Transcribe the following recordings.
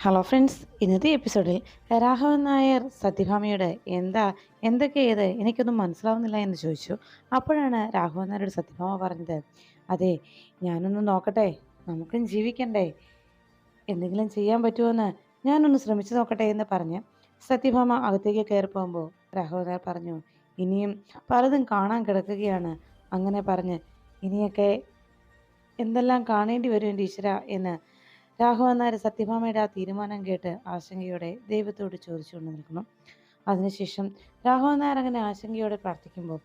Hello friends ഇന്നത്തെ എപ്പിസോഡിൽ രാഘവൻ നായർ സത്യഭാമയുടെ എന്താ എന്തൊക്കെ ഏത് എനിക്കൊന്നും മനസ്സിലാവുന്നില്ല എന്ന് ചോദിച്ചു. അപ്പോഴാണ് രാഘവൻ നായരോട് സത്യഭാമ പറഞ്ഞത് അതെ ഞാനൊന്ന് നോക്കട്ടെ നമുക്കും ജീവിക്കണ്ടേ എന്തെങ്കിലും ചെയ്യാൻ പറ്റുമോയെന്ന് ഞാനൊന്ന് ശ്രമിച്ചു നോക്കട്ടെ എന്ന് പറഞ്ഞ് സത്യഭാമ അകത്തേക്ക് കയറി പോകുമ്പോൾ രാഘവൻ നായർ പറഞ്ഞു ഇനിയും പലതും കാണാൻ കിടക്കുകയാണ്. അങ്ങനെ പറഞ്ഞ് ഇനിയൊക്കെ എന്തെല്ലാം കാണേണ്ടി വരും എന്റെ ഈശ്വര എന്ന് രാഘവൻ നായർ സത്യഭാമയുടെ ആ തീരുമാനം കേട്ട് ആശങ്കയോടെ ദൈവത്തോട് ചോദിച്ചുകൊണ്ട് നിൽക്കുന്നു. അതിനുശേഷം രാഘവൻ നായർ അങ്ങനെ ആശങ്കയോടെ പ്രാർത്ഥിക്കുമ്പോൾ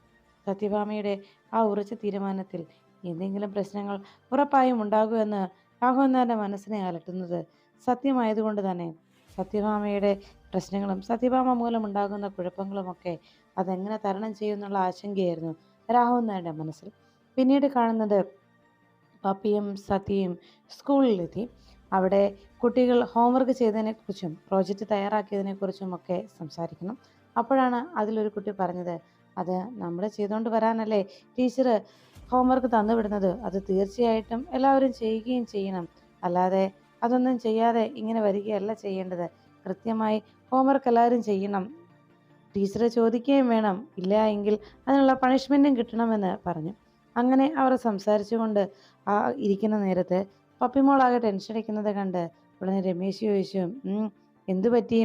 സത്യഭാമയുടെ ആ ഉറച്ച തീരുമാനത്തിൽ എന്തെങ്കിലും പ്രശ്നങ്ങൾ ഉറപ്പായും ഉണ്ടാകുമെന്ന് രാഘവൻ നായരുടെ മനസ്സിനെ അലട്ടുന്നത് സത്യമായതുകൊണ്ട് തന്നെ സത്യഭാമയുടെ പ്രശ്നങ്ങളും സത്യഭാമ മൂലം ഉണ്ടാകുന്ന കുഴപ്പങ്ങളുമൊക്കെ അതെങ്ങനെ തരണം ചെയ്യുമെന്നുള്ള ആശങ്കയായിരുന്നു രാഘവൻ നായരുടെ മനസ്സിൽ. പിന്നീട് കാണുന്നത് പപ്പിയും സത്യയും സ്കൂളിലെത്തി അവിടെ കുട്ടികൾ ഹോംവർക്ക് ചെയ്തതിനെക്കുറിച്ചും പ്രോജക്റ്റ് തയ്യാറാക്കിയതിനെക്കുറിച്ചും ഒക്കെ സംസാരിക്കണം. അപ്പോഴാണ് അതിലൊരു കുട്ടി പറഞ്ഞത് അത് നമ്മൾ ചെയ്തുകൊണ്ട് വരാനല്ലേ. ടീച്ചർ ഹോംവർക്ക് തന്നുവിടുന്നത് അത് തീർച്ചയായിട്ടും എല്ലാവരും ചെയ്യുകയും ചെയ്യണം. അല്ലാതെ അതൊന്നും ചെയ്യാതെ ഇങ്ങനെ വരികയല്ല ചെയ്യേണ്ടത്. കൃത്യമായി ഹോംവർക്ക് എല്ലാവരും ചെയ്യണം. ടീച്ചറെ ചോദിക്കുകയും വേണം. ഇല്ല എങ്കിൽ അതിനുള്ള പണിഷ്മെന്റും കിട്ടണമെന്ന് പറഞ്ഞു. അങ്ങനെ അവർ സംസാരിച്ചുകൊണ്ട് ആ ഇരിക്കുന്ന നേരത്ത് പപ്പിമോളാകെ ടെൻഷൻ അടിക്കുന്നത് കണ്ട് ഉടനെ രമേശ് ചോദിച്ചു "ഉം, എന്തു പറ്റി?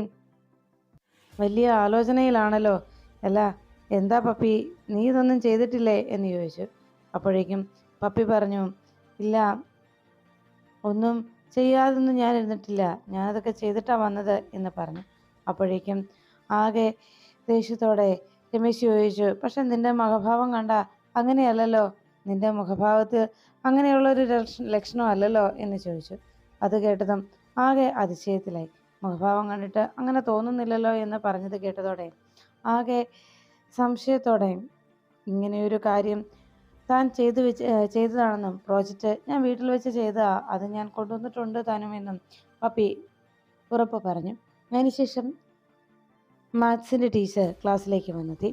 വലിയ ആലോചനയിലാണല്ലോ. അല്ല എന്താ പപ്പി? നീ ഇതൊന്നും ചെയ്തിട്ടില്ലേ? എന്ന് ചോദിച്ചു. അപ്പോഴേക്കും പപ്പി പറഞ്ഞു ഇല്ല ഒന്നും ചെയ്യാതൊന്നും ഞാൻ ഇരുന്നിട്ടില്ല. ഞാനതൊക്കെ ചെയ്തിട്ടാണ് വന്നത് എന്ന് പറഞ്ഞു. അപ്പോഴേക്കും ആകെ ദേഷ്യത്തോടെ രമേശ് ചോദിച്ചു പക്ഷെ നിന്റെ മഹഭാവം കണ്ട അങ്ങനെയല്ലല്ലോ. നിന്റെ മുഖഭാവത്ത് അങ്ങനെയുള്ളൊരു ലക്ഷണം ലക്ഷണമല്ലല്ലോ എന്ന് ചോദിച്ചു. അത് കേട്ടതും ആകെ അതിശയത്തിലായി. മുഖഭാവം കണ്ടിട്ട് അങ്ങനെ തോന്നുന്നില്ലല്ലോ എന്ന് പറഞ്ഞത് കേട്ടതോടെ ആകെ സംശയത്തോടെ ഇങ്ങനെയൊരു കാര്യം താൻ ചെയ്തു വെച്ച് ചെയ്തതാണെന്നും പ്രോജക്റ്റ് ഞാൻ വീട്ടിൽ വെച്ച് ചെയ്താ അത് ഞാൻ കൊണ്ടുവന്നിട്ടുണ്ട് താനുമെന്നും പപ്പി ഉറപ്പ് പറഞ്ഞു. അതിനുശേഷം മാത്സിന്റെ ടീച്ചർ ക്ലാസ്സിലേക്ക് വന്നെത്തി.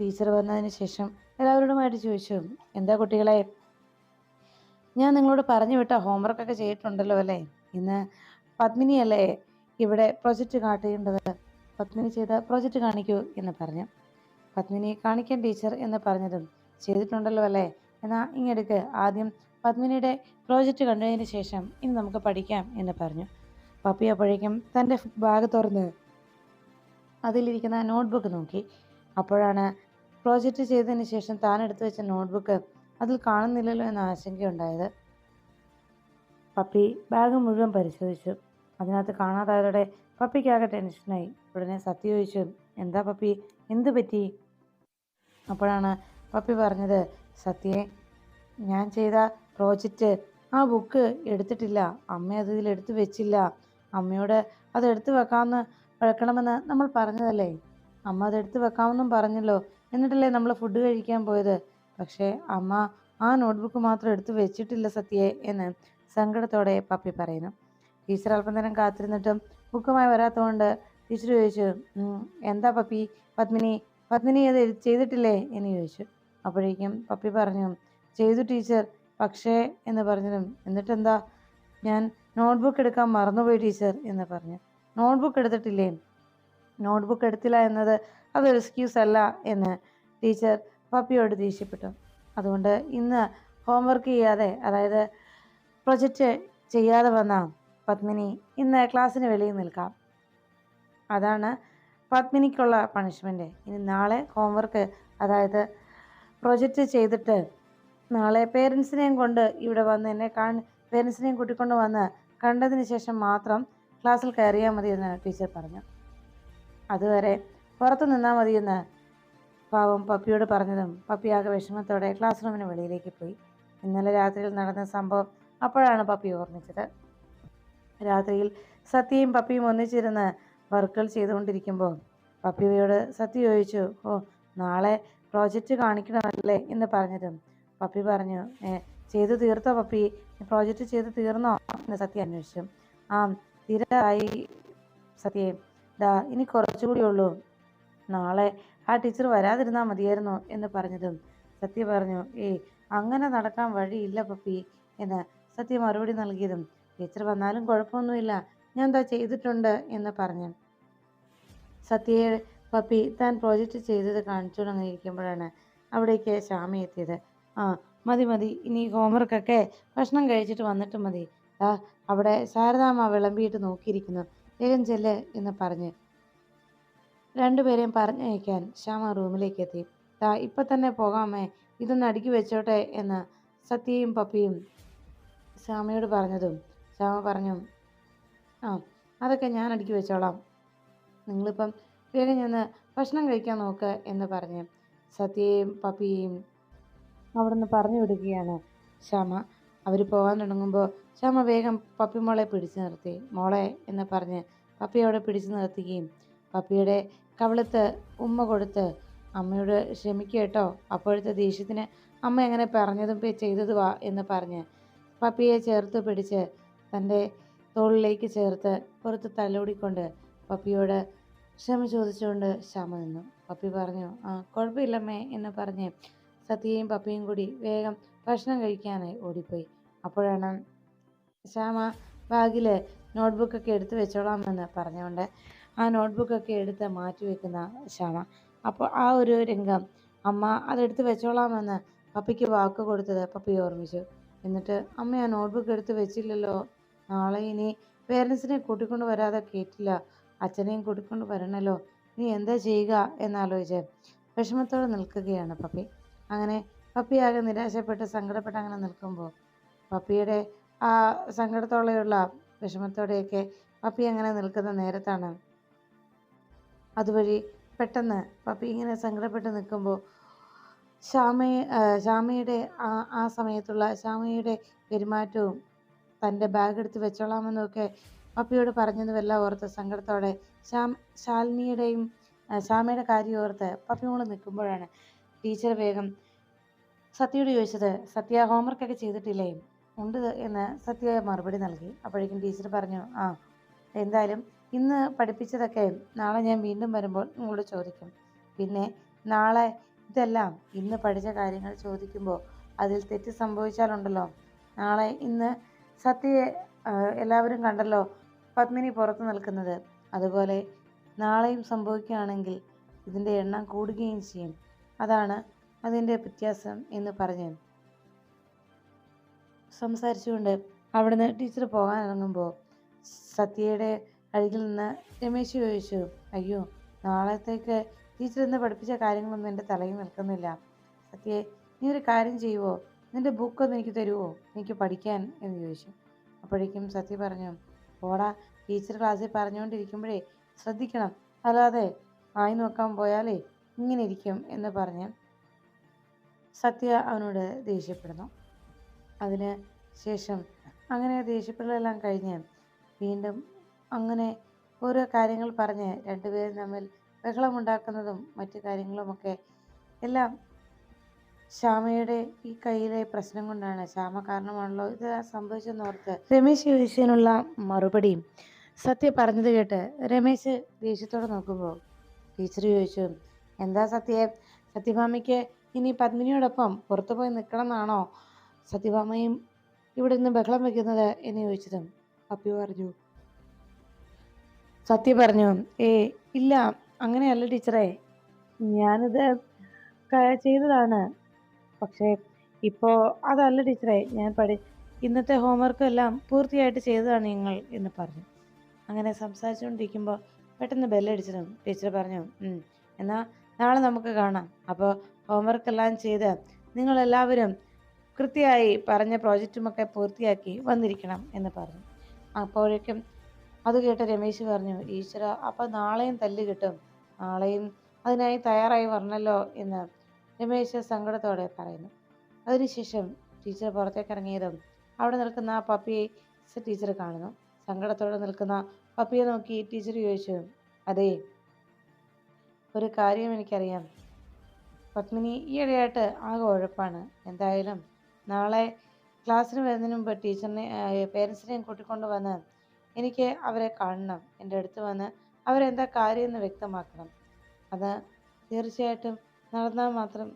ടീച്ചർ വന്നതിന് ശേഷം എല്ലാവരോടുമായിട്ട് ചോദിച്ചു എന്താ കുട്ടികളെ? ഞാൻ നിങ്ങളോട് പറഞ്ഞു വിട്ട ഹോംവർക്ക് ഒക്കെ ചെയ്തിട്ടുണ്ടല്ലോ അല്ലേ? ഇന്ന് പത്മിനിയല്ലേ ഇവിടെ പ്രൊജക്റ്റ് കാട്ടേണ്ടത്? പത്മിനി ചെയ്ത പ്രൊജക്റ്റ് കാണിക്കൂ എന്ന് പറഞ്ഞു. പത്മിനി കാണിക്കാൻ ടീച്ചർ എന്ന് പറഞ്ഞതും ചെയ്തിട്ടുണ്ടല്ലോ അല്ലേ? എന്നാൽ ഇങ്ങെടുക്ക് ആദ്യം പത്മിനിയുടെ പ്രോജക്റ്റ് കണ്ടതിന് ശേഷം ഇനി നമുക്ക് പഠിക്കാം എന്ന് പറഞ്ഞു. പപ്പി അപ്പോഴേക്കും തന്റെ ബാഗ് തുറന്ന് അതിലിരിക്കുന്ന നോട്ട്ബുക്ക് നോക്കി. അപ്പോഴാണ് പ്രോജക്റ്റ് ചെയ്തതിന് ശേഷം താൻ എടുത്തു വെച്ച നോട്ട്ബുക്ക് അതിൽ കാണുന്നില്ലല്ലോ എന്ന ആശങ്കയുണ്ടായത്. പപ്പി ബാഗ് മുഴുവൻ പരിശോധിച്ചു. അതിനകത്ത് കാണാതായതോടെ പപ്പിക്കാകെ ടെൻഷനായി. ഉടനെ സത്യ ചോദിച്ചു എന്താ പപ്പി? എന്തു പറ്റി? അപ്പോഴാണ് പപ്പി പറഞ്ഞത് സത്യേ ഞാൻ ചെയ്ത പ്രോജക്റ്റ് ആ ബുക്ക് എടുത്തിട്ടില്ല. അമ്മ അത് ഇതിൽ എടുത്തു വെച്ചില്ല. അമ്മയോട് അത് എടുത്തു വെക്കാമെന്ന് വെക്കണമെന്ന് നമ്മൾ പറഞ്ഞതല്ലേ? അമ്മ അത് എടുത്തു വെക്കാമെന്നും പറഞ്ഞല്ലോ. എന്നിട്ടല്ലേ നമ്മൾ ഫുഡ് കഴിക്കാൻ പോയത്? പക്ഷേ അമ്മ ആ നോട്ട്ബുക്ക് മാത്രം എടുത്തു വെച്ചിട്ടില്ല സത്യേ എന്ന് സങ്കടത്തോടെ പപ്പി പറയുന്നു. ടീച്ചർ അല്പം നേരം കാത്തിരുന്നിട്ടും ബുക്കുമായി വരാത്തതുകൊണ്ട് ടീച്ചർ ചോദിച്ചു എന്താ പപ്പി? പത്മിനി പത്മിനി അത് ചെയ്തിട്ടില്ലേ? എന്ന് ചോദിച്ചു. അപ്പോഴേക്കും പപ്പി പറഞ്ഞു ചെയ്തു ടീച്ചർ പക്ഷേ എന്ന് പറഞ്ഞതും എന്നിട്ടെന്താ? ഞാൻ നോട്ട്ബുക്ക് എടുക്കാൻ മറന്നുപോയി ടീച്ചർ എന്ന് പറഞ്ഞു. നോട്ട്ബുക്ക് എടുത്തിട്ടില്ലേ? നോട്ട്ബുക്ക് എടുത്തില്ല എന്നത് അതൊരു എക്സ്ക്യൂസ് അല്ല എന്ന് ടീച്ചർ പപ്പിയോട് ദേഷ്യപ്പെട്ടു. അതുകൊണ്ട് ഇന്ന് ഹോംവർക്ക് ചെയ്യാതെ അതായത് പ്രൊജക്റ്റ് ചെയ്യാതെ വന്ന പത്മിനി ഇന്ന് ക്ലാസ്സിന് വെളിയിൽ നിൽക്കാം. അതാണ് പത്മിനിക്കുള്ള പണിഷ്മെന്റ് ഇനി നാളെ ഹോംവർക്ക് അതായത് പ്രൊജക്റ്റ് ചെയ്തിട്ട് നാളെ പേരൻസിനെയും കൊണ്ട് ഇവിടെ വന്ന് എന്നെ കാ പേരൻസിനെയും കൂട്ടിക്കൊണ്ട് വന്ന് കണ്ടതിന് ശേഷം മാത്രം ക്ലാസ്സിൽ കയറിയാൽ മതി എന്ന് ടീച്ചർ പറഞ്ഞു. അതുവരെ പുറത്തു നിന്നാൽ മതിയെന്ന് പാവം പപ്പിയോട് പറഞ്ഞതും പപ്പി ആകെ വിഷമത്തോടെ ക്ലാസ് റൂമിന് വെളിയിലേക്ക് പോയി. ഇന്നലെ രാത്രിയിൽ നടന്ന സംഭവം അപ്പോഴാണ് പപ്പി ഓർമ്മിച്ചത്. രാത്രിയിൽ സത്യയും പപ്പിയും ഒന്നിച്ചിരുന്ന് വർക്കുകൾ ചെയ്തുകൊണ്ടിരിക്കുമ്പോൾ പപ്പിയോട് സത്യ ചോദിച്ചു ഓ നാളെ പ്രോജക്റ്റ് കാണിക്കണമല്ലേ? എന്ന് പറഞ്ഞതും പപ്പി പറഞ്ഞു ചെയ്തു തീർത്തോ പപ്പി? പ്രോജക്റ്റ് ചെയ്ത് തീർന്നോ? എന്ന് സത്യ അന്വേഷിച്ചു. ആ തീരായി സത്യേ ദാ ഇനി കുറച്ചുകൂടി ഉള്ളൂ. നാളെ ആ ടീച്ചർ വരാതിരുന്നാൽ മതിയായിരുന്നു എന്ന് പറഞ്ഞതും സത്യ പറഞ്ഞു ഏ അങ്ങനെ നടക്കാൻ വഴിയില്ല പപ്പി എന്ന് സത്യ മറുപടി നൽകിയതും ടീച്ചർ വന്നാലും കുഴപ്പമൊന്നുമില്ല ഞാൻ എന്താ ചെയ്തിട്ടുണ്ട് എന്ന് പറഞ്ഞു. സത്യയെ പപ്പി താൻ പ്രോജക്റ്റ് ചെയ്തത് കാണിച്ചു തുടങ്ങിയിരിക്കുമ്പോഴാണ് അവിടേക്ക് ശ്യാമ എത്തിയത്. ആ മതി മതി ഇനി ഹോംവർക്കൊക്കെ ഭക്ഷണം കഴിച്ചിട്ട് വന്നിട്ട് മതി അവിടെ ശാരദാമ്മ വിളമ്പിയിട്ട് നോക്കിയിരിക്കുന്നു. വേഗം ചെല്ല് എന്ന് പറഞ്ഞ്. രണ്ടുപേരെയും പറഞ്ഞയക്കാൻ ശ്യാമ റൂമിലേക്ക് എത്തി ദാ ഇപ്പൊ തന്നെ പോകാമേ ഇതൊന്ന് അടുക്കി വെച്ചോട്ടെ എന്ന് സത്യയും പപ്പിയും ശ്യാമയോട് പറഞ്ഞതും ശ്യാമ പറഞ്ഞു ആ അതൊക്കെ ഞാൻ അടുക്കി വെച്ചോളാം. നിങ്ങളിപ്പം വേഗം ചെന്ന് ഭക്ഷണം കഴിക്കാൻ നോക്ക് എന്ന് പറഞ്ഞ് സത്യയും പപ്പിയെയും അവിടുന്ന് പറഞ്ഞു വിടുകയാണ് ശ്യാമ. അവർ പോകാൻ തുടങ്ങുമ്പോൾ ശ്യാമ വേഗം പപ്പി മോളെ പിടിച്ചു നിർത്തി. മോളെ എന്ന് പറഞ്ഞ് പപ്പി അവിടെ പിടിച്ചു നിർത്തുകയും പപ്പിയുടെ കവിളത്ത് ഉമ്മ കൊടുത്ത് അമ്മയോട് ക്ഷമിക്കുക കേട്ടോ. അപ്പോഴത്തെ ദേഷ്യത്തിന് അമ്മ എങ്ങനെ പറഞ്ഞതും ചെയ്തതുവാ എന്ന് പറഞ്ഞ് പപ്പിയെ ചേർത്ത് പിടിച്ച് തന്റെ തോളിലേക്ക് ചേർത്ത് പുറത്ത് തലോടിക്കൊണ്ട് പപ്പിയോട് ക്ഷമ ചോദിച്ചുകൊണ്ട് ശ്യാമ നിന്നു. പപ്പി പറഞ്ഞു ആ കുഴപ്പമില്ലമ്മേ എന്ന് പറഞ്ഞ് സത്യയും പപ്പിയും കൂടി വേഗം ഭക്ഷണം കഴിക്കാനായി ഓടിപ്പോയി. അപ്പോഴാണ് ശ്യാമ ബാഗിൽ നോട്ട്ബുക്കൊക്കെ എടുത്ത് വെച്ചോളാമെന്ന് പറഞ്ഞുകൊണ്ട് ആ നോട്ട്ബുക്കൊക്കെ എടുത്ത് മാറ്റി വെക്കുന്ന ശ്യാമ. അപ്പോൾ ആ ഒരു രംഗം അമ്മ അതെടുത്ത് വെച്ചോളാമെന്ന് പപ്പിക്ക് വാക്ക് കൊടുത്തത് പപ്പി ഓർമ്മിച്ചു. എന്നിട്ട് അമ്മ ആ നോട്ട്ബുക്ക് എടുത്ത് വെച്ചില്ലല്ലോ നാളെ ഇനി പേരൻസിനെ കൂട്ടിക്കൊണ്ട് വരാതെ കേട്ടില്ല അച്ഛനെയും കൂട്ടിക്കൊണ്ട് വരണല്ലോ നീ എന്താ ചെയ്യുക എന്നാലോചിച്ച് വിഷമത്തോടെ നിൽക്കുകയാണ് പപ്പി. അങ്ങനെ പപ്പി ആകെ നിരാശപ്പെട്ട് സങ്കടപ്പെട്ട് അങ്ങനെ നിൽക്കുമ്പോൾ പപ്പിയുടെ ആ സങ്കടത്തോടെയുള്ള വിഷമത്തോടെയൊക്കെ പപ്പി അങ്ങനെ നിൽക്കുന്ന നേരത്താണ്. അതുവഴി പെട്ടെന്ന് പപ്പി ഇങ്ങനെ സങ്കടപ്പെട്ട് നിൽക്കുമ്പോൾ ശ്യാമയെ ശ്യാമയുടെ ആ ആ സമയത്തുള്ള ശ്യാമയുടെ പെരുമാറ്റവും തന്റെ ബാഗ് എടുത്ത് വെച്ചോളാമെന്നൊക്കെ പപ്പിയോട് പറഞ്ഞതുമെല്ലാം ഓർത്ത് സങ്കടത്തോടെ ശ്യാം ശാലിനിയുടെയും ശ്യാമയുടെ കാര്യം ഓർത്ത് പപ്പി മോൾ നിൽക്കുമ്പോഴാണ് ടീച്ചർ വേഗം സത്യയോട് ചോദിച്ചത് സത്യ ഹോംവർക്കൊക്കെ ചെയ്തിട്ടില്ലേ? ഉണ്ട് എന്ന് സത്യമായ മറുപടി നൽകി. അപ്പോഴേക്കും ടീച്ചർ പറഞ്ഞു ആ എന്തായാലും ഇന്ന് പഠിപ്പിച്ചതൊക്കെ നാളെ ഞാൻ വീണ്ടും വരുമ്പോൾ നിങ്ങളോട് ചോദിക്കും. പിന്നെ നാളെ ഇതെല്ലാം ഇന്ന് പഠിച്ച കാര്യങ്ങൾ ചോദിക്കുമ്പോൾ അതിൽ തെറ്റ് സംഭവിച്ചാലുണ്ടല്ലോ. നാളെ ഇന്ന് സത്യയെ എല്ലാവരും കണ്ടല്ലോ പത്മിനി പുറത്ത് നിൽക്കുന്നത്. അതുപോലെ നാളെയും സംഭവിക്കുകയാണെങ്കിൽ ഇതിന്റെ എണ്ണം കൂടുകയും ചെയ്യും. അതാണ് അതിന്റെ വ്യത്യാസം എന്ന് പറഞ്ഞ് സംസാരിച്ചുകൊണ്ട് അവിടുന്ന് ടീച്ചർ പോകാൻ ഇറങ്ങുമ്പോൾ സത്യയുടെ അരികിൽ നിന്ന് രമേശ് ചോദിച്ചു അയ്യോ നാളത്തേക്ക് ടീച്ചർ ഇന്ന് പഠിപ്പിച്ച കാര്യങ്ങളൊന്നും എന്റെ തലയിൽ നിൽക്കുന്നില്ല. സത്യയെ നീ ഒരു കാര്യം ചെയ്യുവോ? നിന്റെ ബുക്കൊന്ന് എനിക്ക് തരുമോ എനിക്ക് പഠിക്കാൻ എന്ന് ചോദിച്ചു. അപ്പോഴേക്കും സത്യ പറഞ്ഞു ഓടാ ടീച്ചർ ക്ലാസ്സിൽ പറഞ്ഞുകൊണ്ടിരിക്കുമ്പോഴേ ശ്രദ്ധിക്കണം. അല്ലാതെ ആയി നോക്കാൻ പോയാലേ ഇങ്ങനെ ഇരിക്കും എന്ന് പറഞ്ഞ് സത്യ അവനോട് ദേഷ്യപ്പെടുന്നു. അതിന് ശേഷം അങ്ങനെ ദേഷ്യപ്പെടലെല്ലാം കഴിഞ്ഞ് വീണ്ടും അങ്ങനെ ഓരോ കാര്യങ്ങൾ പറഞ്ഞ് രണ്ടുപേരും തമ്മിൽ ബഹളമുണ്ടാക്കുന്നതും മറ്റു കാര്യങ്ങളുമൊക്കെ എല്ലാം ശ്യാമയുടെ ഈ കയ്യിലെ പ്രശ്നം കൊണ്ടാണ്. ശ്യാമ കാരണമാണല്ലോ ഇത് സംഭവിച്ചെന്നോർത്ത് രമേശ് ചോദിച്ചതിനുള്ള മറുപടിയും സത്യ പറഞ്ഞത് കേട്ട് രമേശ് ദേഷ്യത്തോടെ നോക്കുമ്പോൾ ടീച്ചർ ചോദിച്ചു എന്താ സത്യേ? സത്യഭാമയ്ക്ക് ഇനി പത്മിനിയോടൊപ്പം പുറത്തു പോയി നിൽക്കണം എന്നാണോ സത്യഭാമയും ഇവിടെ നിന്ന് ബഹളം വെക്കുന്നത് എന്ന് ചോദിച്ചതും അപ്പി പറഞ്ഞു സത്യ പറഞ്ഞു ഏ ഇല്ല അങ്ങനെയല്ല ടീച്ചറെ ഞാനിത് ചെയ്തതാണ്. പക്ഷേ ഇപ്പോൾ അതല്ല ടീച്ചറെ ഞാൻ പഠി ഇന്നത്തെ ഹോംവർക്ക് എല്ലാം പൂർത്തിയായിട്ട് ചെയ്തതാണ് നിങ്ങൾ എന്ന് പറഞ്ഞു. അങ്ങനെ സംസാരിച്ചുകൊണ്ടിരിക്കുമ്പോൾ പെട്ടെന്ന് ബെല്ലടിച്ചിരുന്നു ടീച്ചർ പറഞ്ഞു എന്നാൽ നാളെ നമുക്ക് കാണാം. അപ്പോൾ ഹോംവർക്ക് എല്ലാം ചെയ്ത് നിങ്ങളെല്ലാവരും കൃത്യമായി പറഞ്ഞ പ്രോജക്റ്റുമൊക്കെ പൂർത്തിയാക്കി വന്നിരിക്കണം എന്ന് പറഞ്ഞു. അപ്പോഴേക്കും അത് കേട്ട രമേശ് പറഞ്ഞു ഈശ്വര അപ്പം നാളെയും തല്ല് കിട്ടും. നാളെയും അതിനായി തയ്യാറായി വരണല്ലോ എന്ന് രമേശ് സങ്കടത്തോടെ പറയുന്നു. അതിനുശേഷം ടീച്ചർ പുറത്തേക്ക് ഇറങ്ങിയതും അവിടെ നിൽക്കുന്ന ആ പപ്പിയെ ടീച്ചർ കാണുന്നു. സങ്കടത്തോടെ നിൽക്കുന്ന പപ്പിയെ നോക്കി ടീച്ചർ ചോദിച്ചു അതെ ഒരു കാര്യം എനിക്കറിയാം. പത്മിനി ഈയിടെയായിട്ട് ആകെ ഉഴപ്പാണ്. എന്തായാലും നാളെ ക്ലാസ്സിന് വരുന്നതിന് മുമ്പ് ടീച്ചറിനെ പേരൻസിനെയും കൂട്ടിക്കൊണ്ട് വന്ന് എനിക്ക് അവരെ കാണണം എന്റെ അടുത്ത് വന്ന് അവരെന്താ കാര്യമെന്ന് വ്യക്തമാക്കണം. അത് തീർച്ചയായിട്ടും നടന്നാൽ മാത്രം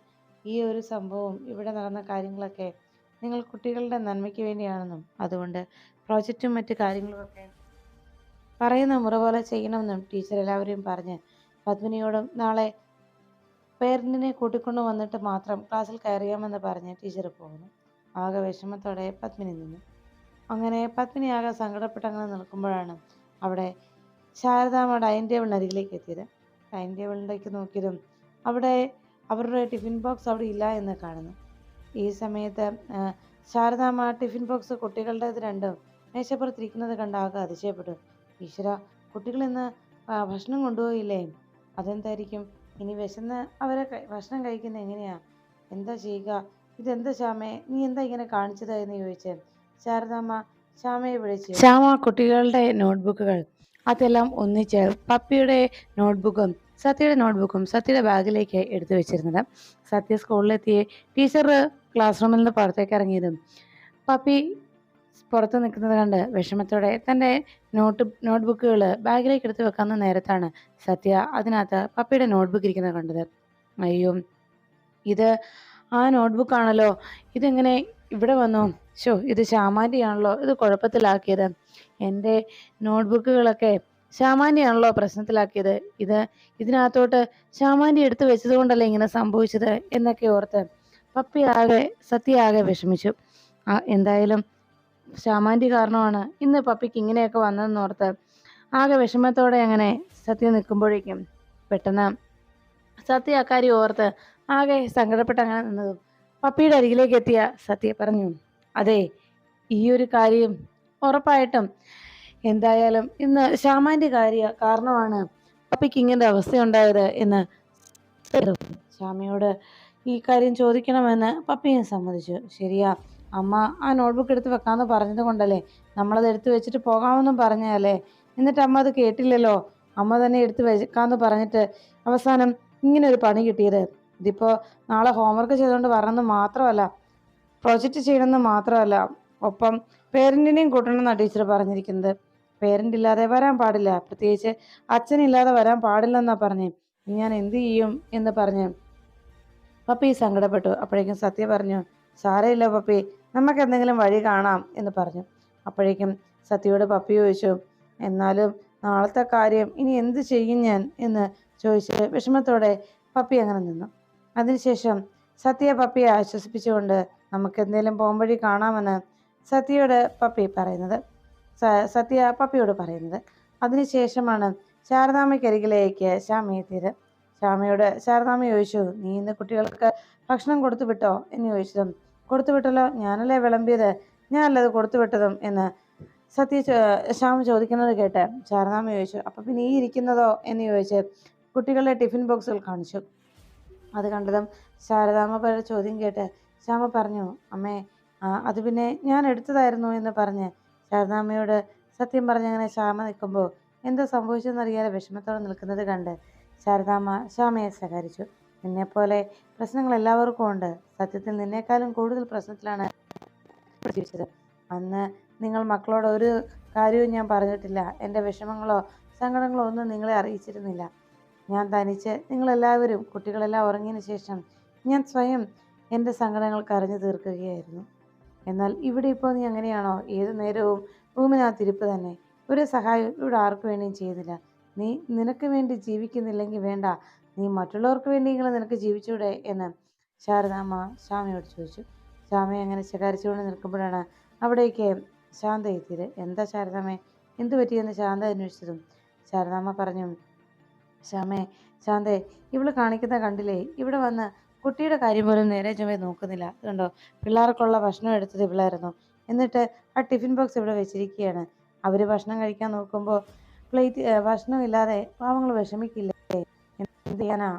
ഈ ഒരു സംഭവം ഇവിടെ നടന്ന കാര്യങ്ങളൊക്കെ നിങ്ങൾ കുട്ടികളുടെ നന്മയ്ക്ക് വേണ്ടിയാണെന്നും അതുകൊണ്ട് പ്രോജക്റ്റും മറ്റു കാര്യങ്ങളുമൊക്കെ പറയുന്ന മുറ പോലെ ചെയ്യണമെന്നും ടീച്ചർ എല്ലാവരെയും പറഞ്ഞ് പത്മിനിയോടും നാളെ പേരന്റിനെ കൂട്ടിക്കൊണ്ടു വന്നിട്ട് മാത്രം ക്ലാസ്സിൽ കയറിയാമെന്ന് പറഞ്ഞ് ടീച്ചർ പോകുന്നു. ആകെ വിഷമത്തോടെ പത്മിനി നിന്നു. അങ്ങനെ പത്മിനി ആകെ സങ്കടപ്പെട്ടങ്ങനെ നിൽക്കുമ്പോഴാണ് അവിടെ ശാരദാമ്മ ഡൈനിങ് ടേബിളിന് അരികിലേക്ക് എത്തിയത്. ഡൈനിങ് ടേബിളിലേക്ക് നോക്കിയതും അവിടെ അവരുടെ ടിഫിൻ ബോക്സ് അവിടെ ഇല്ല എന്ന് കാണുന്നു. ഈ സമയത്ത് ശാരദാമ്മ ടിഫിൻ ബോക്സ് കുട്ടികളുടേത് രണ്ടും മേശപ്പുറത്തിരിക്കുന്നത് കണ്ട് ആകെ അതിശയപ്പെട്ടു. ഈശ്വര കുട്ടികൾ ഇന്ന് ഭക്ഷണം കൊണ്ടുപോയില്ലേ? അതെന്തായിരിക്കും? ഇനി വിശന്ന് അവരെ ഭക്ഷണം കഴിക്കുന്നത് എങ്ങനെയാ? എന്താ ചെയ്യുക? ഇതെന്താ ശ്യാമേ? നീ എന്താ ഇങ്ങനെ കാണിച്ചത് എന്ന് ചോദിച്ച്? ശാരദാമ്മ ശ്യാമയെ വിളിച്ചു. ശ്യാമ കുട്ടികളുടെ നോട്ട്ബുക്കുകൾ. അതെല്ലാം ഒന്നിച്ച് പപ്പിയുടെ നോട്ട്ബുക്കും സത്യയുടെ നോട്ട്ബുക്കും സത്യയുടെ ബാഗിലേക്ക് എടുത്തു വെച്ചിരുന്നത്. സത്യ സ്കൂളിലെത്തിയ ടീച്ചർ ക്ലാസ് റൂമിൽ നിന്ന് പുറത്തേക്ക് ഇറങ്ങിയതും പപ്പി പുറത്ത് നിൽക്കുന്നത് കണ്ട് വിഷമത്തോടെ തന്റെ നോട്ട് നോട്ട്ബുക്കുകൾ ബാഗിലേക്ക് എടുത്ത് വെക്കാവുന്ന നേരത്താണ് സത്യ അതിനകത്ത് പപ്പിയുടെ നോട്ട്ബുക്ക് ഇരിക്കുന്നത് കണ്ടത്. അയ്യോ ഇത് ആ നോട്ട്ബുക്കാണല്ലോ ഇതെങ്ങനെ ഇവിടെ വന്നു? ഷോ ഇത് ശ്യാമാന്റെയാണല്ലോ ഇത് കുഴപ്പത്തിലാക്കിയത്. എന്റെ നോട്ട്ബുക്കുകളൊക്കെ ശ്യാമാന്റെയാണല്ലോ പ്രശ്നത്തിലാക്കിയത്. ഇത് ഇതിനകത്തോട്ട് ശ്യാമാന്റെ എടുത്തു വെച്ചതുകൊണ്ടല്ലേ ഇങ്ങനെ സംഭവിച്ചത് എന്നൊക്കെ ഓർത്ത് പപ്പി ആകെ സത്യ ആകെ വിഷമിച്ചു. എന്തായാലും ശ്യാമാന്റെ കാരണമാണ് ഇന്ന് പപ്പിക്ക് ഇങ്ങനെയൊക്കെ വന്നതെന്ന് ഓർത്ത് ആകെ വിഷമത്തോടെ അങ്ങനെ സത്യം നിൽക്കുമ്പോഴേക്കും പെട്ടെന്ന് സത്യ അക്കാര്യം ഓർത്ത് ആകെ സങ്കടപ്പെട്ട് അങ്ങനെ നിന്നതും. പപ്പിയുടെ അരികിലേക്ക് എത്തിയ സത്യ പറഞ്ഞു അതെ ഈ ഒരു കാര്യം ഉറപ്പായിട്ടും എന്തായാലും ഇന്ന് ശ്യാമാന്റെ കാര്യ കാരണമാണ് പപ്പിക്ക് ഇങ്ങനത്തെ അവസ്ഥയുണ്ടായത് എന്ന് ശ്യാമയോട് ഈ കാര്യം ചോദിക്കണമെന്ന് പപ്പിയും സമ്മതിച്ചു. ശരിയാ അമ്മ ആ നോട്ട്ബുക്ക് എടുത്ത് വെക്കാമെന്ന് പറഞ്ഞത് കൊണ്ടല്ലേ നമ്മളത് എടുത്ത് വെച്ചിട്ട് പോകാമെന്നും പറഞ്ഞല്ലേ എന്നിട്ട് അമ്മ അത് കേട്ടില്ലല്ലോ? അമ്മ തന്നെ എടുത്ത് വെക്കാമെന്ന് പറഞ്ഞിട്ട് അവസാനം ഇങ്ങനെ ഒരു പണി കിട്ടിയത്. ഇതിപ്പോൾ നാളെ ഹോംവർക്ക് ചെയ്തുകൊണ്ട് വരണമെന്ന് മാത്രമല്ല പ്രൊജക്റ്റ് ചെയ്യണമെന്ന് മാത്രമല്ല ഒപ്പം പേരന്റിനെയും കൂട്ടണമെന്നാണ് ടീച്ചർ പറഞ്ഞിരിക്കുന്നത്. പേരന്റ് ഇല്ലാതെ വരാൻ പാടില്ല. പ്രത്യേകിച്ച് അച്ഛനില്ലാതെ വരാൻ പാടില്ലെന്നാണ് പറഞ്ഞേ. ഞാൻ എന്ത് ചെയ്യും എന്ന് പറഞ്ഞു. പപ്പി സങ്കടപ്പെട്ടു. അപ്പോഴേക്കും സത്യ പറഞ്ഞു സാരമില്ല പപ്പി നമുക്ക് എന്തെങ്കിലും വഴി കാണാം എന്ന് പറഞ്ഞു. അപ്പോഴേക്കും സത്യയോട് പപ്പി ചോദിച്ചു എന്നാലും നാളത്തെ കാര്യം ഇനി എന്ത് ചെയ്യും ഞാൻ? എന്ന് ചോദിച്ച് വിഷമത്തോടെ പപ്പി അങ്ങനെ നിന്നു. അതിനുശേഷം സത്യ പപ്പിയെ ആശ്വസിപ്പിച്ചുകൊണ്ട് നമുക്ക് എന്തെങ്കിലും പോകുമ്പഴി കാണാമെന്ന് സത്യയോട് പപ്പി പറയുന്നത്. സത്യ പപ്പിയോട് പറയുന്നത്. അതിനുശേഷമാണ് ശാരദാമ്മയ്ക്കരികിലേക്ക് ശ്യാമ എത്തിയത്. ശ്യാമയോട് ശാരദാമ്മ ചോദിച്ചു നീ ഇന്ന് കുട്ടികൾക്ക് ഭക്ഷണം കൊടുത്തു വിട്ടോ? എന്ന് ചോദിച്ചതും കൊടുത്തു വിട്ടല്ലോ ഞാനല്ലേ വിളമ്പിയത്? ഞാനല്ലത് കൊടുത്തു വിട്ടതും? എന്ന് സത്യ ശ്യാമ ചോദിക്കുന്നത് കേട്ട് ശാരദാമ്മ ചോദിച്ചു അപ്പം പിന്നെ ഈ ഇരിക്കുന്നതോ? എന്ന് ചോദിച്ച് കുട്ടികളുടെ ടിഫിൻ ബോക്സുകൾ കാണിച്ചു. അത് കണ്ടതും ശാരദാമ്മ ചോദ്യം കേട്ട് ശ്യാമ പറഞ്ഞു അമ്മേ അത് പിന്നെ ഞാൻ എടുത്തതായിരുന്നു എന്ന് പറഞ്ഞ് ശാരദാമ്മയോട് സത്യം പറഞ്ഞങ്ങനെ ശ്യാമ നിൽക്കുമ്പോൾ എന്താ സംഭവിച്ചെന്നറിയാതെ വിഷമത്തോടെ നിൽക്കുന്നത് കണ്ട് ശാരദാമ്മ ശ്യാമയെ സഹകരിച്ചു നിന്നെപ്പോലെ പ്രശ്നങ്ങൾ എല്ലാവർക്കും ഉണ്ട്. സത്യത്തിൽ നിന്നേക്കാളും കൂടുതൽ പ്രശ്നത്തിലാണ് ജീവിച്ചത്. അന്ന് നിങ്ങൾ മക്കളോട് ഒരു കാര്യവും ഞാൻ പറഞ്ഞിട്ടില്ല. എന്റെ വിഷമങ്ങളോ സങ്കടങ്ങളോ ഒന്നും നിങ്ങളെ അറിയിച്ചിരുന്നില്ല. ഞാൻ തനിച്ച് നിങ്ങളെല്ലാവരും കുട്ടികളെല്ലാം ഉറങ്ങിയതിന് ശേഷം ഞാൻ സ്വയം എന്റെ സങ്കടങ്ങൾ കരഞ്ഞു തീർക്കുകയായിരുന്നു. എന്നാൽ ഇവിടെ ഇപ്പോൾ നീ അങ്ങനെയാണോ? ഏതു നേരവും ഭൂമിനകത്തിരിപ്പ് തന്നെ. ഒരു സഹായം ഇവിടെ ആർക്കു വേണ്ടിയും ചെയ്യുന്നില്ല നീ നിനക്ക് വേണ്ടി ജീവിക്കുന്നില്ലെങ്കിൽ വേണ്ട. നീ മറ്റുള്ളവർക്ക് വേണ്ടിയെങ്കിലും നിനക്ക് ജീവിച്ചൂടെ എന്ന് ശാരദാമ്മ ശ്യാമയോട് ചോദിച്ചു. ശ്യാമ അങ്ങനെ ശകാരിച്ചുകൊണ്ട് നിൽക്കുമ്പോഴാണ് അവിടേക്ക് ശാന്ത എത്തിയത്. എന്താ ശാരദാമ്മേ? എന്തു പറ്റിയെന്ന് ശാന്ത അന്വേഷിച്ചതും ശാരദാമ്മ പറഞ്ഞു ശ്യാമേ ശാന്തേ ഇവൾ കാണിക്കുന്ന കണ്ടില്ലേ? ഇവിടെ വന്ന് കുട്ടിയുടെ കാര്യം പോലും നേരെ ചുമ നോക്കുന്നില്ല. കണ്ടോ? പിള്ളേർക്കുള്ള ഭക്ഷണം എടുത്തത് ഇവളായിരുന്നു. എന്നിട്ട് ആ ടിഫിൻ ബോക്സ് ഇവിടെ വെച്ചിരിക്കുകയാണ്. അവർ ഭക്ഷണം കഴിക്കാൻ നോക്കുമ്പോൾ പ്ലേറ്റ് ഭക്ഷണം ഇല്ലാതെ പാവങ്ങൾ വിഷമിക്കില്ലേ? എന്ത് ചെയ്യാനാ?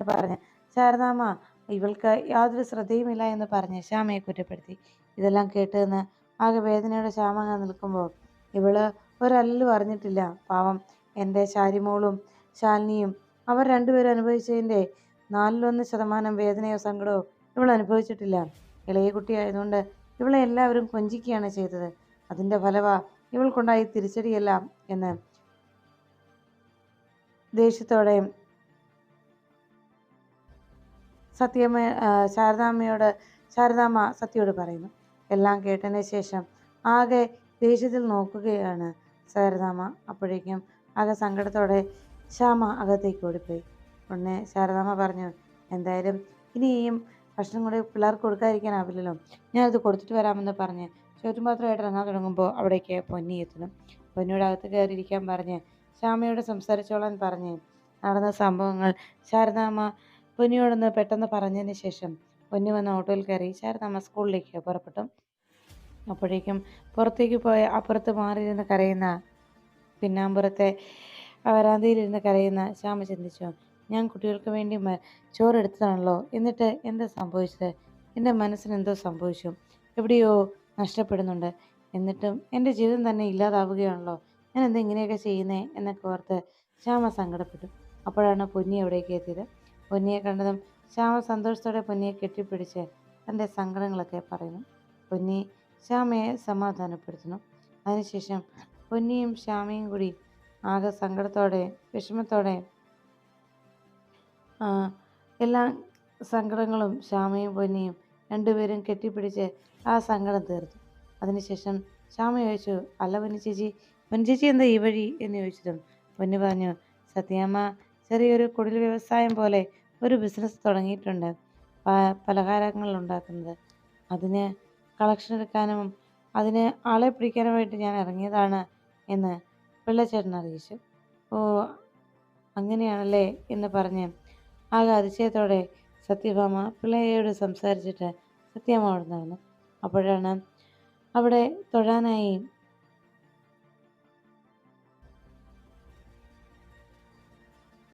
പറഞ്ഞ്. ശാരദാമ്മ ഇവൾക്ക് യാതൊരു ശ്രദ്ധയുമില്ല എന്ന് പറഞ്ഞ് ശ്യാമയെ കുറ്റപ്പെടുത്തി. ഇതെല്ലാം കേട്ടെന്ന് ആകെ വേദനയുടെ ശ്യാമങ്ങ നിൽക്കുമ്പോൾ ഇവൾ ഒരല്ലു അറിഞ്ഞിട്ടില്ല. പാവം എന്റെ ശാരിമോളും ശാലിനിയും അവർ രണ്ടുപേരും അനുഭവിച്ചതിന്റെ നാലിലൊന്ന് ശതമാനം വേദനയോ സങ്കടമോ ഇവൾ അനുഭവിച്ചിട്ടില്ല. ഇളയ കുട്ടിയായതുകൊണ്ട് ഇവളെ എല്ലാവരും കൊഞ്ചിക്കുകയാണ് ചെയ്തത്. അതിന്റെ ഫലവാ ഇവൾക്കുണ്ടായി തിരിച്ചടിയല്ല എന്ന് ദേഷ്യത്തോടെ സത്യമ്മ ശാരദാമ്മയോട് ശാരദാമ്മ സത്യയോട് പറയുന്നു. എല്ലാം കേട്ടതിന് ശേഷം ആകെ ദേഷ്യത്തിൽ നോക്കുകയാണ് ശാരദാമ്മ. അപ്പോഴേക്കും ആകെ സങ്കടത്തോടെ ശ്യാമ അകത്തേക്ക് ഓടിപ്പോയി. ഉടനെ ശാരദാമ്മ പറഞ്ഞു എന്തായാലും ഇനിയും ഭക്ഷണം കൂടി പിള്ളേർക്ക് കൊടുക്കാതിരിക്കാനാവില്ലല്ലോ. ഞാനത് കൊടുത്തിട്ട് വരാമെന്ന് പറഞ്ഞ് ചോറ്റുപാത്രമായിട്ട് ഇറങ്ങാൻ തുടങ്ങുമ്പോൾ അവിടേക്ക് പൊന്നി എത്തുന്നു. പൊന്നിയുടെ അകത്ത് കയറിയിരിക്കാൻ പറഞ്ഞ് ശ്യാമയോട് സംസാരിച്ചോളാൻ പറഞ്ഞ് നടന്ന സംഭവങ്ങൾ ശാരദാമ്മ പൊന്നിയോടൊന്ന് പെട്ടെന്ന് പറഞ്ഞതിന് ശേഷം പൊന്നി വന്ന ഓട്ടോയിൽ കയറി ശാരദാമ്മ സ്കൂളിലേക്ക് പുറപ്പെട്ടു. അപ്പോഴേക്കും പുറത്തേക്ക് പോയ അപ്പുറത്ത് മാറിയിരുന്ന് കരയുന്ന പിന്നാമ്പുറത്തെ വരാന്തയിലിരുന്ന് കരയുന്ന ശ്യാമ ചിന്തിച്ചു. ഞാൻ കുട്ടികൾക്ക് വേണ്ടി ചോറ് ചോറെടുത്തതാണല്ലോ. എന്നിട്ട് എന്താ സംഭവിച്ചത്? എന്റെ മനസ്സിന് എന്തോ സംഭവിച്ചു. എവിടെയോ നഷ്ടപ്പെടുന്നുണ്ട്. എന്നിട്ടും എന്റെ ജീവിതം തന്നെ ഇല്ലാതാവുകയാണല്ലോ. ഞാൻ എന്താ ഇങ്ങനെയൊക്കെ ചെയ്യുന്നേ? എന്നൊക്കെ ഓർത്ത് ശ്യാമ സങ്കടപ്പെട്ടു. അപ്പോഴാണ് പൊന്നി അവിടേക്ക് എത്തിയത്. പൊന്നിയെ കണ്ടതും ശ്യാമ സന്തോഷത്തോടെ പൊന്നിയെ കെട്ടിപ്പിടിച്ച് തന്റെ സങ്കടങ്ങളൊക്കെ പറയുന്നു. പൊന്നി ശ്യാമയെ സമാധാനപ്പെടുത്തുന്നു. അതിനുശേഷം പൊന്നിയും ശ്യാമയും കൂടി ആകെ സങ്കടത്തോടെ വിഷമത്തോടെ. എല്ലാ സങ്കടങ്ങളും ശ്യാമയും പൊന്നിയും രണ്ടുപേരും കെട്ടിപ്പിടിച്ച് ആ സങ്കടം തീർത്തു. അതിനുശേഷം ശ്യാമ ചോദിച്ചു അല്ല പൊന്നി ചേച്ചി പൊന്നി ചേച്ചി എന്താ ഈ വഴി? എന്ന് ചോദിച്ചതും പൊന്നു പറഞ്ഞു സത്യാമ്മ ചെറിയൊരു കുടിൽ വ്യവസായം പോലെ ഒരു ബിസിനസ് തുടങ്ങിയിട്ടുണ്ട്. പലഹാരങ്ങൾ ഉണ്ടാക്കുന്നത്. അതിന് കളക്ഷൻ എടുക്കാനും അതിന് ആളെ പിടിക്കാനുമായിട്ട് ഞാൻ ഇറങ്ങിയതാണ് എന്ന് പിള്ളച്ചേട്ടൻ അറിയിച്ചു. ഓ അങ്ങനെയാണല്ലേ എന്ന് പറഞ്ഞ് ആകെ അതിശയത്തോടെ സത്യഭാമ പിള്ളയോട് സംസാരിച്ചിട്ട് സത്യമ്മ അവിടെ നടന്നു അപ്പോഴാണ് അവിടെ തൊഴാനായി